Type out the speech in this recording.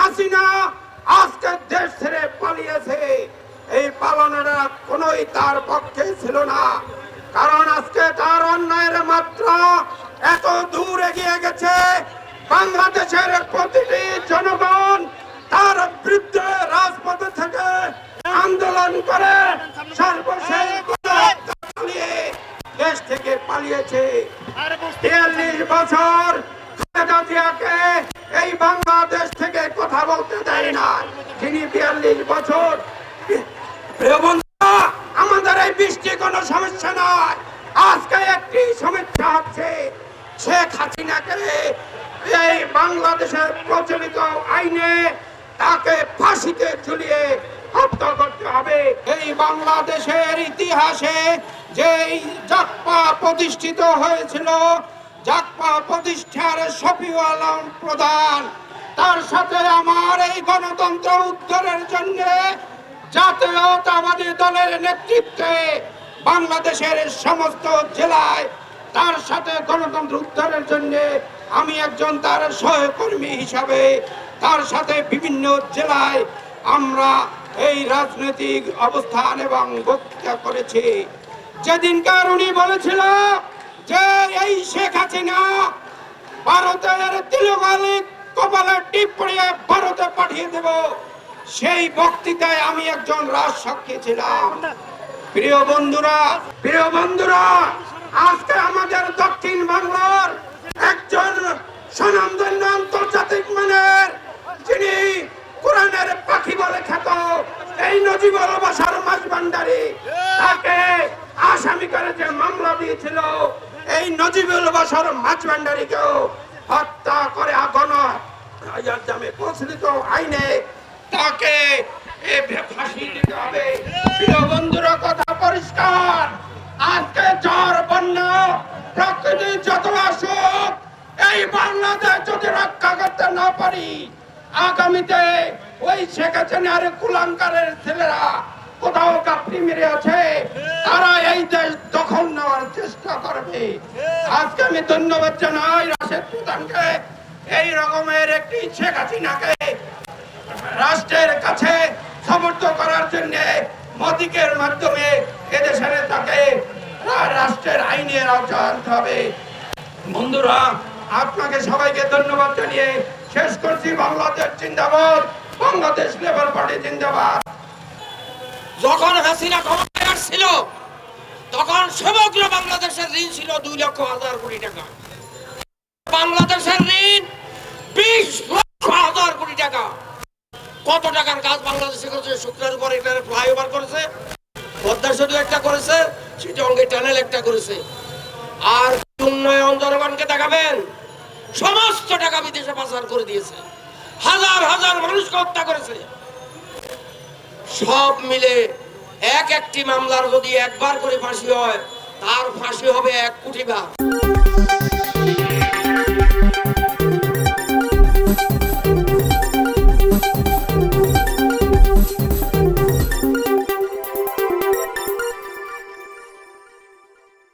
হাসিনা আজকে দেশ ছেড়ে পালিয়েছে। এই পালনটা কোনোই তার পক্ষে ছিল না। কারণ আজকে তার অন্যায়ের মাত্রা এত দূর এগিয়ে গেছে বাংলাদেশের প্রতিটি জনগণ তার বিরুদ্ধে রাজপথে থেকে আন্দোলন করে সর্বশেষ চালিয়ে দেশ থেকে পালিয়েছে। বিয়াল্লিশ বছর আমাদের এই বৃষ্টি কোনো সমস্যা নয়। আজকে একটি সমস্যা হচ্ছে শেখ হাসিনাকে এই বাংলাদেশের প্রচলিত আইনে তাকে ফাঁসিতে ঝুলিয়ে হত্যা করতে হবে। এই বাংলাদেশের ইতিহাসে যে জাকপা প্রতিষ্ঠিত হয়েছিল, জাকপা প্রতিষ্ঠার শফিউ প্রধান, তার সাথে আমার এই গণতন্ত্র উদ্ধারের জন্য জাতীয়তাবাদী দলের নেতৃত্বে বাংলাদেশের সমস্ত জেলায় তার সাথে গণতন্ত্র উদ্ধারের জন্য আমি একজন তার সহকর্মী হিসাবে তার সাথে বিভিন্ন জেলায় আমরা এই রাজনৈতিক অবস্থান এবং বক্তৃতা করেছি। যেদিনকার উনি বলেছিল যে এই শেখ হাসিনা ভারতের তিলগালি কপালে টিপ পড়িয়ে ভারতে পাঠিয়ে দেব। সেই বক্তৃতায় আমি একজন রাজ সাক্ষী ছিলাম। প্রিয় বন্ধুরা প্রিয় বন্ধুরা, আজকে আমাদের দক্ষিণ বাংলার একজন স্বনামধন্য আন্তর্জাতিক মানের, যিনি কোরআনের পাখি বলে খ্যাত, এই নজিবুল বাসার মাঝ ভান্ডারী তাকে আসামি করে যে মামলা দিয়েছিল, এই নজিবুল বাসার মাঝ ভান্ডারীকেও হত্যা করে প্রচলিত আইনে তাকে কথা পরিষ্কার। আজকে এই না পারি, আগামীতে ওই কুলাঙ্কারের ছেলেরা কোথাও কাপড়ি মেরে আছে, তারা এই দেশ দখল নেওয়ার চেষ্টা করবে। আজকে আমি ধন্যবাদ জানাই রাশেদ প্রধানকে। এই রকমের একটি শেখ হাসিনাকে কাছে সমর্থ করার জন্য মদিকের মাধ্যমে এদেশের তাকে রাষ্ট্রের আইনের আওতায় আনতে হবে। বন্ধুরা, আপনাকে সবাইকে ধন্যবাদ জানিয়ে শেষ করছি। বাংলাদেশ জিন্দাবাদ, বাংলাদেশ লেবার পার্টি জিন্দাবাদ। যখন হাসিনা ক্ষমতায় আসছিল, তখন সমগ্র বাংলাদেশের ঋণ ছিল দুই লক্ষ হাজার কোটি টাকা। বাংলাদেশের ঋণ সেতু একটা করেছে চিটঙ্গে টানেল একটা করেছে। আর উন্নয়ন জনগণকে দেখাবেন, সমস্ত টাকা বিদেশে পাচার করে দিয়েছে। হাজার হাজার মানুষকে হত্যা করেছে। সব মিলে এক একটি মামলার যদি একবার করে ফাঁসি হয়, তার ফাঁসি হবে এক কোটি বার